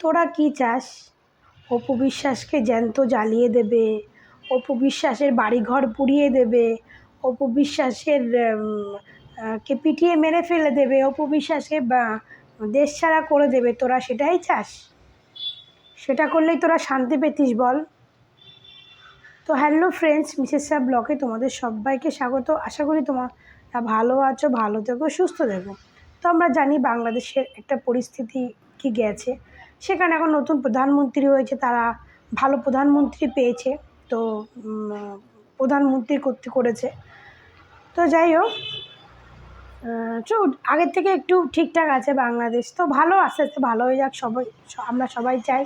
তোরা কি চাস? অপু বিশ্বাসকে জ্যান্ত জ্বালিয়ে দেবে। অপু বিশ্বাসের বাড়িঘর পুড়িয়ে দেবে। অপু বিশ্বাসের কে পিটিয়ে মেরে ফেলে দেবে। অপু বিশ্বাসকে দেশ ছাড়া করে দেবে। তোরা সেটাই চাস? সেটা করলেই তোরা শান্তি পেতিস বল। তো হ্যালো ফ্রেন্ডস, মিসেস সাহ ব্লকে তোমাদের সবাইকে স্বাগত। আশা করি তোমরা ভালো আছো, ভালো থেকো, সুস্থ থেকো। তো আমরা জানি বাংলাদেশের একটা পরিস্থিতি কি গেছে। সেখানে এখন নতুন প্রধানমন্ত্রী হয়েছে তারা ভালো প্রধানমন্ত্রী পেয়েছে, তো প্রধানমন্ত্রী করতে করেছে। তো যাই হোক চো আগের থেকে একটু ঠিকঠাক আছে বাংলাদেশ, তো ভালো আস্তে আস্তে ভালো হয়ে যাক সবাই আমরা সবাই চাই।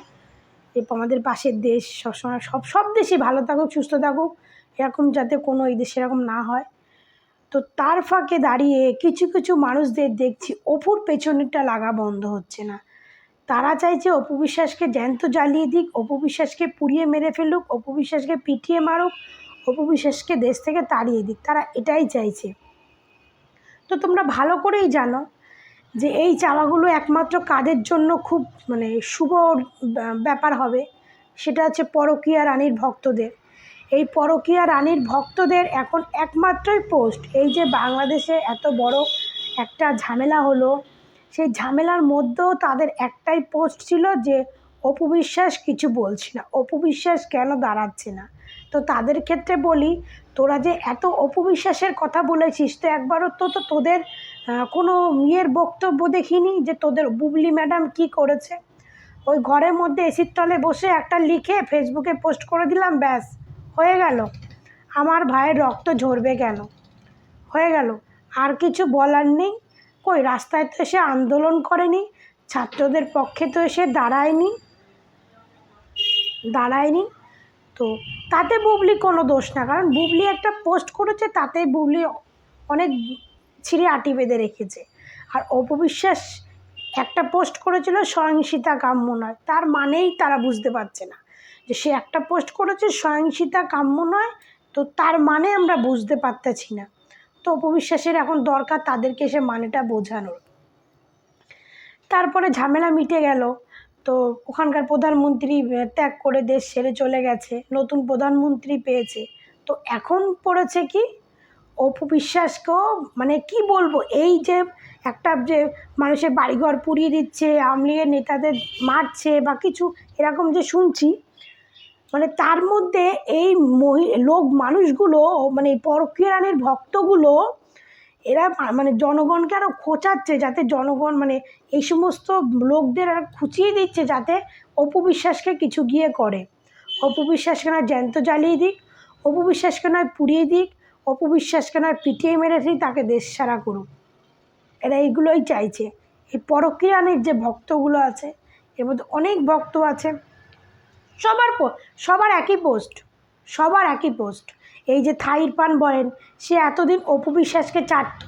যে আমাদের পাশের দেশ, সবসময় সব সব দেশই ভালো থাকুক, সুস্থ থাকুক, এরকম যাতে কোনো এই দেশে এরকম না হয়। তো তার ফাঁকে দাঁড়িয়ে কিছু কিছু মানুষদের দেখছি, অপুর পেছনেরটা লাগা বন্ধ হচ্ছে না। তারা চাইছে অপু বিশ্বাসকে জ্যান্ত জ্বালিয়ে দিক, অপু বিশ্বাসকে পুড়িয়ে মেরে ফেলুক, অপু বিশ্বাসকে পিটিয়ে মারুক, অপু বিশ্বাসকে দেশ থেকে তাড়িয়ে দিক। তারা এটাই চাইছে। তো তোমরা ভালো করেই জানো যে এই চাওয়াগুলো একমাত্র কাদের জন্য খুব মানে শুভ ব্যাপার হবে, সেটা হচ্ছে পরকীয়া রানীর ভক্তদের। এই পরকীয়া রানীর ভক্তদের এখন একমাত্রই পোস্ট। এই যে বাংলাদেশে এত বড় একটা ঝামেলা হলো সেই ঝামেলার মধ্যেও তাদের একটাই পোস্ট ছিল যে, অপু বিশ্বাস কিছু বলছি না। অপু বিশ্বাস কেন দাঁড়াচ্ছে না? তো তাদের ক্ষেত্রে বলি, তোরা যে এত অপু বিশ্বাসের কথা বলেছিস, তো একবারও তো তো তোদের কোনো ইয়ের বক্তব্য দেখিনি যে তোদের বুবলি ম্যাডাম কি করেছে? ওই ঘরের মধ্যে এসির তলে বসে একটা লিখে ফেসবুকে পোস্ট করে দিলাম, ব্যাস, হয়ে গেল। আমার ভাইয়ের রক্ত ঝরবে কেন? হয়ে গেল। আর কিছু বলার নেই। কই, রাস্তায় তো এসে আন্দোলন করেনি, ছাত্রদের পক্ষে তো এসে দাঁড়ায়নি দাঁড়ায়নি। তো তাতে বুবলি কোনো দোষ না, কারণ বুবলি একটা পোস্ট করেছে তাতে বুবলি অনেক ছিঁড়ে আটি বেঁধে রেখেছে। আর অপবিশ্বাস একটা পোস্ট করেছিল সহিংসিতা কাম্য নয়, তার মানেই তারা বুঝতে পারছে না। যে সে একটা পোস্ট করেছে সহিংসিতা কাম্য নয়, তো তার মানে আমরা বুঝতে পারতেছি না। তো অপবিশ্বাসের এখন দরকার তাদেরকে সে মানেটা বোঝানোর। তারপরে ঝামেলা মিটে গেল। তো ওখানকার প্রধানমন্ত্রী ত্যাগ করে দেশ ছেড়ে চলে গেছে, নতুন প্রধানমন্ত্রী পেয়েছে। তো এখন পড়েছে কি? অপু বিশ্বাসকেও মানে কি বলব? এই যে একটা যে মানুষের বাড়িঘর পুড়িয়ে দিচ্ছে, আওয়ামী লীগের নেতাদের মারছে বা কিছু এরকম যে শুনছি মানে তার মধ্যে এই মহি, লোক, মানুষগুলো মানে পরকীয় রানীর ভক্তগুলো, এরা মানে জনগণকে আরও খোঁচাচ্ছে যাতে জনগণ মানে এই সমস্ত লোকদের আর খুঁচিয়ে দিচ্ছে যাতে অপবিশ্বাসকে কিছু গিয়ে করে। অপু বিশ্বাসকে নয় জ্যান্ত জ্বালিয়ে দিক অপু বিশ্বাসকে নয় পুড়িয়ে দিক অপু বিশ্বাসকে নয় পিটিয়ে মেরে দিক তাকে দেশ ছাড়া করুক। এরা এইগুলোই চাইছে। এই পরকীয়ানের যে ভক্তগুলো আছে, এর মধ্যে অনেক ভক্ত আছে। সবার সবার একই পোস্ট সবার একই পোস্ট এই যে থাইর পান বলেন, সে এতদিন অপু বিশ্বাসকে চাটত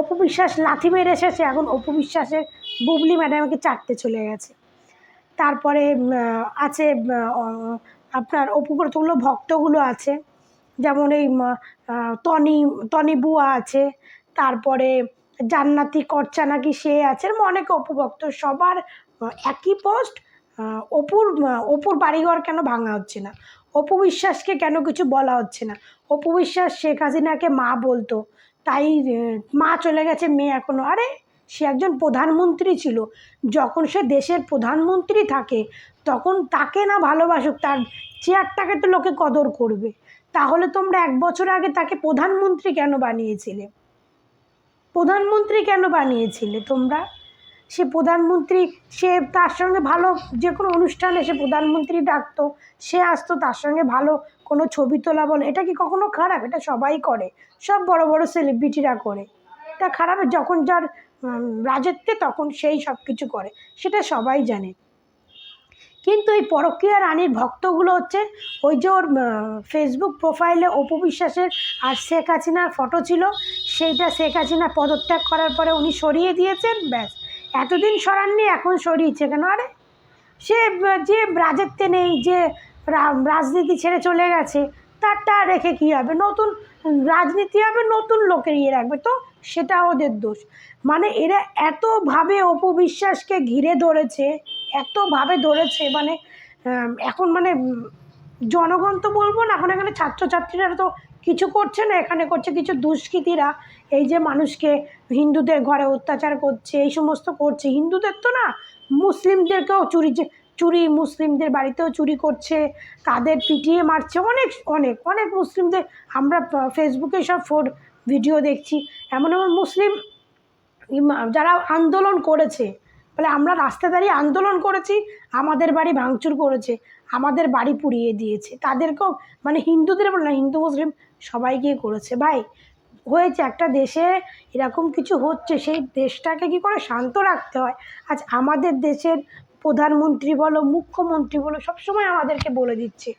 অপু বিশ্বাস লাথি মেরে এসেছে, এখন অপু বিশ্বাসের বুবলি ম্যাডামকে চাটতে চলে গেছে। তারপরে আছে আপনার অপু কতগুলো ভক্তগুলো আছে, যেমন এই তনি তনি বুয়া আছে, তারপরে জান্নাতি কর্চা নাকি সে আছে অনেক অপু ভক্ত, সবার একই পোস্ট অপুর অপুর বাড়িঘর কেন ভাঙা হচ্ছে না? অপু বিশ্বাসকে কেন কিছু বলা হচ্ছে না? অপু বিশ্বাস শেখ হাসিনাকে মা বলতো, তাই মা চলে গেছে, মেয়ে এখনও আরে, সে একজন প্রধানমন্ত্রী ছিল। যখন সে দেশের প্রধানমন্ত্রী থাকে, তখন তাকে না ভালোবাসুক, তার চেয়ারটাকে তো লোকে কদর করবে। তাহলে তোমরা এক বছর আগে তাকে প্রধানমন্ত্রী কেন বানিয়েছিলে? প্রধানমন্ত্রী কেন বানিয়েছিলে তোমরা? সে প্রধানমন্ত্রী, সে তার সঙ্গে ভালো যে কোনো অনুষ্ঠানে সে প্রধানমন্ত্রী ডাকতো, সে আসতো তার সঙ্গে ভালো কোনো ছবি তোলা বলে, এটা কি কখনো খারাপ? এটা সবাই করে, সব বড় বড় সেলিব্রিটিরা করে। এটা খারাপ যখন যার রাজত্বে তখন সেই সব কিছু করে, সেটা সবাই জানে। কিন্তু এই পরকীয়া রানীর ভক্তগুলো হচ্ছে, ওই যে ওর ফেসবুক প্রোফাইলে অপু বিশ্বাসের আর শেখ হাসিনার ফটো ছিল, সেইটা শেখ হাসিনা পদত্যাগ করার পরে উনি সরিয়ে দিয়েছেন, ব্যাস। এতদিন সরাননি, এখন সরিয়েছে কেন? আরে সে, যে রাজত্বে নেই, যে রাজনীতি ছেড়ে চলে গেছে, তারটা রেখে কী হবে? নতুন রাজনীতি হবে, নতুন লোকের ইয়ে রাখবে, তো সেটা ওদের দোষ। মানে এরা এতভাবে অপু বিশ্বাসকে ঘিরে ধরেছে, এতভাবে ধরেছে মানে এখন মানে জনগণ তো বলব না, এখন এখানে ছাত্রছাত্রীরা তো কিছু করছে না, এখানে করছে কিছু দুষ্কৃতীরা। এই যে মানুষকে হিন্দুদের ঘরে অত্যাচার করছে, এই সমস্ত করছে। হিন্দুদের তো না, মুসলিমদেরকেও চুরি চুরি মুসলিমদের বাড়িতেও চুরি করছে, তাদের পিটিয়ে মারছে অনেক অনেক অনেক মুসলিমদের। আমরা ফেসবুকে সব ফোর, ভিডিও দেখছি। এমন এমন মুসলিম যারা আন্দোলন করেছে, বলে আমরা রাস্তায় দাঁড়িয়ে আন্দোলন করেছি, আমাদের বাড়ি ভাঙচুর করেছে, আমাদের বাড়ি পুড়িয়ে দিয়েছে। তাদেরকেও মানে হিন্দুদের বলে না, হিন্দু, মুসলিম সবাই গিয়ে করেছে। ভাই, হয়েছে একটা দেশে এরকম কিছু হচ্ছে, সেই দেশটাকে কি করে শান্ত রাখতে হয়? আজ আমাদের দেশের প্রধানমন্ত্রী বলো, মুখ্যমন্ত্রী বলো, সবসময় আমাদেরকে বলে দিচ্ছে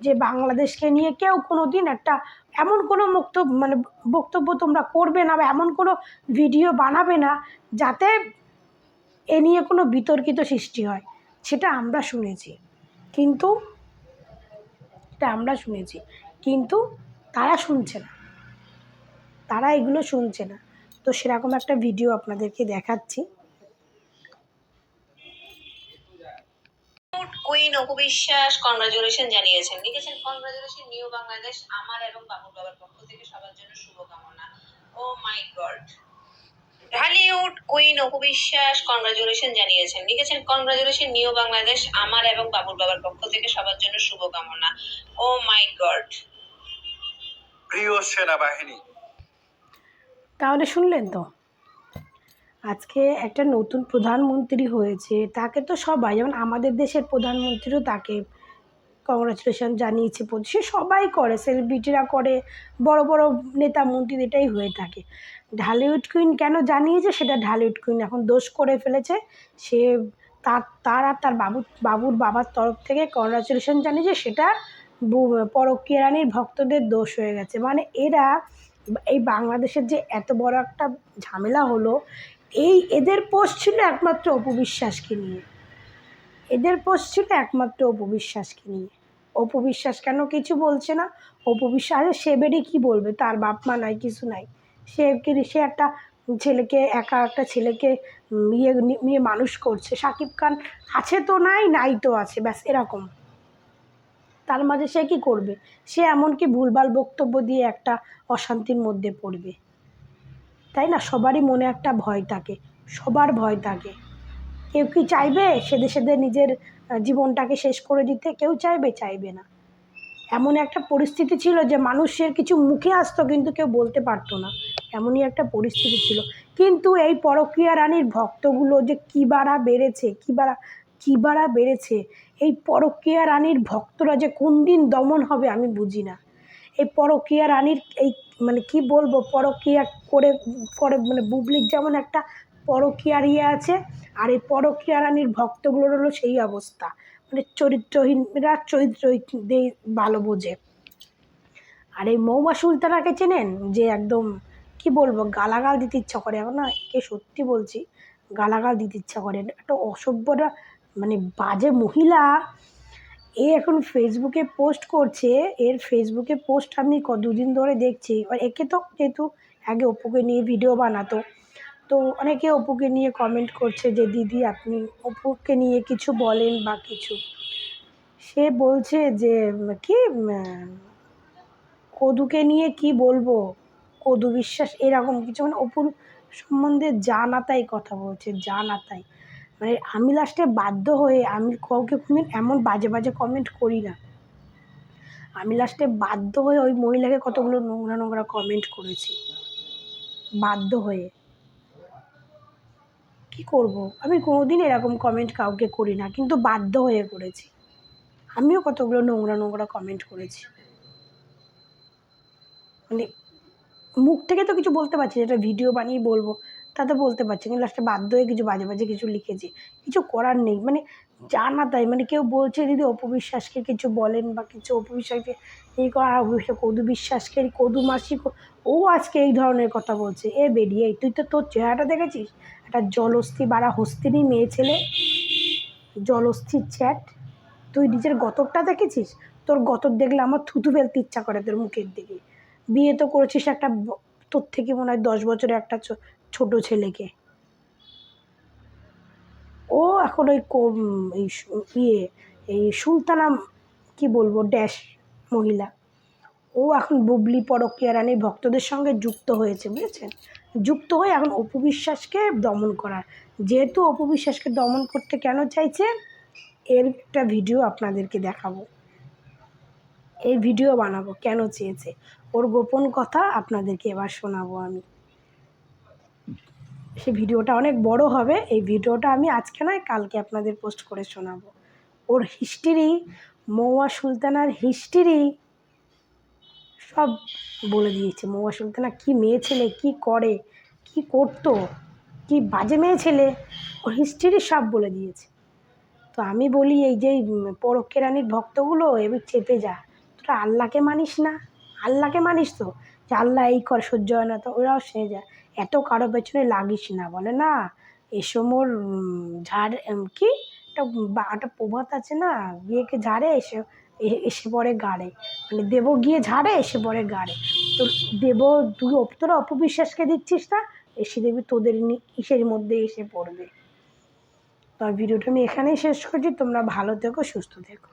যে, বাংলাদেশকে নিয়ে কেউ কোনো দিন একটা এমন কোনো বক্তব্য মানে বক্তব্য তোমরা করবে না বা এমন কোনো ভিডিও বানাবে না যাতে এ নিয়ে কোনো বিতর্কিত সৃষ্টি হয়। সেটা আমরা শুনেছি। কিন্তু, এটা আমরা শুনেছি। কিন্তু তারা শুনছে না। তারা এগুলো শুনছে না। তো সেরকম একটা ভিডিও আপনাদেরকে দেখাচ্ছি। কুইন জানিয়েছেন। লিখেছেন নিউ বাংলাদেশ আমার এবং বাবুর বাবার পক্ষ থেকে সবার জন্য শুভকামনা। ও my god Dhallywood queen Apu Biswas জানিয়েছেন। লিখেছেন কংগ্রাচুলেশন নিউ বাংলাদেশ আমার এবং বাবুর বাবার পক্ষ থেকে সবার জন্য শুভকামনা। ও মাই গড প্রিয় সেনাবাহিনী। তাহলে শুনলেন তো, আজকে একটা নতুন প্রধানমন্ত্রী হয়েছে, তাকে তো সবাই, যেমন আমাদের দেশের প্রধানমন্ত্রীও তাকে কংগ্রাচুলেশন জানিয়েছে, সে সবাই করে সেলিব্রিটিরা করে, বড় বড় নেতা মন্ত্রী এটাই হয়ে থাকে। ঢালিউড কুইন কেন জানিয়েছে? সেটা ঢালিউড কুইন এখন দোষ করে ফেলেছে, সে তার তার আর তার বাবু বাবুর বাবার তরফ থেকে কংগ্রাচুলেশন জানিয়েছে, সেটা বু- পরকীয়া রানীর ভক্তদের দোষ হয়ে গেছে। মানে এরা এই বাংলাদেশের যে এত বড় একটা ঝামেলা হলো, এই এদের পোস্ট ছিল একমাত্র অপবিশ্বাসকে নিয়ে। এদের পোস্ট ছিল একমাত্র অপবিশ্বাসকে নিয়ে। অপবিশ্বাস কেন কিছু বলছে না? অপবিশ্বাস সে বেরিয়ে কী বলবে? তার বাপ মা নাই, কিছু নাই। সে সে একটা ছেলেকে, একা একটা ছেলেকে ইয়ে নিয়ে মানুষ করছে। সাকিব খান আছে তো নাই নাই তো আছে, ব্যাস এরকম। তার মাঝে সে কি করবে? সে এমনকি ভুলভাল বক্তব্য দিয়ে একটা অশান্তির মধ্যে পড়বে। তাই না? সবারই মনে একটা ভয় থাকে। সবার ভয় থাকে। কেউ কি চাইবে সেদে সেদে নিজের জীবনটাকে শেষ করে দিতে? কেউ চাইবে? চাইবে না। এমন একটা পরিস্থিতি ছিল যে মানুষের কিছু মুখে আসতো কিন্তু কেউ বলতে পারতো না। এমনই একটা পরিস্থিতি ছিল। কিন্তু এই পরকীয়া রানীর ভক্তগুলো যে কী বাড়া বেড়েছে, কী বাড়া কী বাড়া বেড়েছে? এই পরকীয়া রানীর ভক্তরা যে কোন দিন দমন হবে আমি বুঝি না। এই পরকীয়া রানীর এই মানে কি বলব, পরকীয়া করে করে মানে বুবলির যেমন একটা পরকীয়ার ইয়ে আছে, আর এই পরকীয়া রানীর ভক্তগুলোর হলো সেই অবস্থা। মানে চরিত্রহীনরা চরিত্রহীন দিয়ে ভালো বোঝে। আর এই মৌমা সুলতানাকে চেনেন? যে একদম কি বলব, গালাগাল দিতে ইচ্ছা করে। এখন না, একে সত্যি বলছি, গালাগাল দিতে ইচ্ছা করে একটা অসভ্যটা মানে বাজে মহিলা, এ এখন ফেসবুকে পোস্ট করছে, এর ফেসবুকে পোস্ট আমি ক, দুদিন ধরে দেখছি। এবার একে তো যেহেতু আগে অপুকে নিয়ে ভিডিও বানাতো, তো অনেকে অপুকে নিয়ে কমেন্ট করছে যে, দিদি, আপনি অপুকে নিয়ে কিছু বলেন বা কিছু? সে বলছে যে, কি কদুকে নিয়ে কি বলব? কদু বিশ্বাস, এরকম কিছু। মানে অপুর সম্বন্ধে যা না তাই কথা বলছে যা মানে আমি লাস্টে বাধ্য হয়ে আমি কাউকে কোনোদিন এমন বাজে বাজে কমেন্ট করি না। আমি লাস্টে বাধ্য হয়ে ওই মহিলাকে কতগুলো নোংরা নোংরা কমেন্ট করেছি। বাধ্য হয়ে। কি করব? আমি কোনোদিন এরকম কমেন্ট কাউকে করি না, কিন্তু বাধ্য হয়ে করেছি। আমিও কতগুলো নোংরা নোংরা কমেন্ট করেছি। মানে মুখ থেকে তো কিছু বলতে পারছি যেটা ভিডিও বানিয়ে বলব। তা তো বলতে পারছি কিন্তু লাস্টে বাধ্য হয়ে কিছু বাজে বাজে কিছু লিখেছি। কিছু করার নেই। মানে যা না তাই। মানে কেউ বলছে, দিদি, অপবিশ্বাসকে কিছু বলেন বা কিছু অপবিশ্বাসকে এই করা অপবিশ্বাস কদু বিশ্বাসকে কদু মাসি ও আজকে এই ধরনের কথা বলছে। এ বেরিয়ে তুই তো তোর চেহারাটা দেখেছিস? একটা জলস্থি বাড়া হস্তিনী মেয়ে ছেলে? জলস্থির চ্যাট। তুই নিজের গতরটা দেখেছিস? তোর গতর দেখলে আমার থুতু ফেলতে ইচ্ছা করে তোর মুখের দিকে। বিয়ে তো করেছিস একটা তোর থেকে মনে হয় দশ বছরের একটা ছোট ছেলেকে। ও এখন ওই ইয়ে এই সুলতানা, কি বলব, ড্যাশ মহিলা। ও এখন বুবলি, পরকীয়া রানীর ভক্তদের সঙ্গে যুক্ত হয়েছে, বুঝেছেন? যুক্ত হয়ে এখন অপু বিশ্বাসকে দমন করার। যেহেতু অপু বিশ্বাসকে দমন করতে কেন চাইছে, এর একটা ভিডিও আপনাদেরকে দেখাবো। এই ভিডিও বানাবো, কেন চেয়েছে? ওর গোপন কথা আপনাদেরকে এবার শোনাবো আমি। সে ভিডিওটা অনেক বড় হবে এই ভিডিওটা আমি আজকে নয় কালকে আপনাদের পোস্ট করে শোনাবো। ওর হিস্ট্রি মৌয়া সুলতানার হিস্ট্রি সব বলে দিয়েছে। মৌয়া সুলতানা কী মেয়ে ছেলে কী করে কি করতো কি বাজে মেয়ে ছেলে ওর হিস্ট্রি সব বলে দিয়েছে। তো আমি বলি এই যে উম, পরক্কে রানীর ভক্তগুলো এবার চেপে যা। তোরা আল্লাহকে মানিস না। আল্লাহকে মানিস তো যে আল্লাহ এই কর, সহ্য হয় না, তো ওরাও সে যায় এত কারও পেছনে লাগিস না, বলে না? এসো মোর ঝাড় কি? একটা প্রভাত আছে না? বিয়েকে ঝাড়ে, এসে এসে পড়ে গাড়ে। মানে দেব গিয়ে ঝাড়ে, এসে পড়ে গাড়ে। তো দেব, তুই তোরা অপবিশ্বাসকে দিচ্ছিস না? এসে দেখবি তোদের ইসের মধ্যে এসে পড়বে। তো ভিডিওটা আমি এখানেই শেষ করছি। তোমরা ভালো থেকো, সুস্থ থেকো।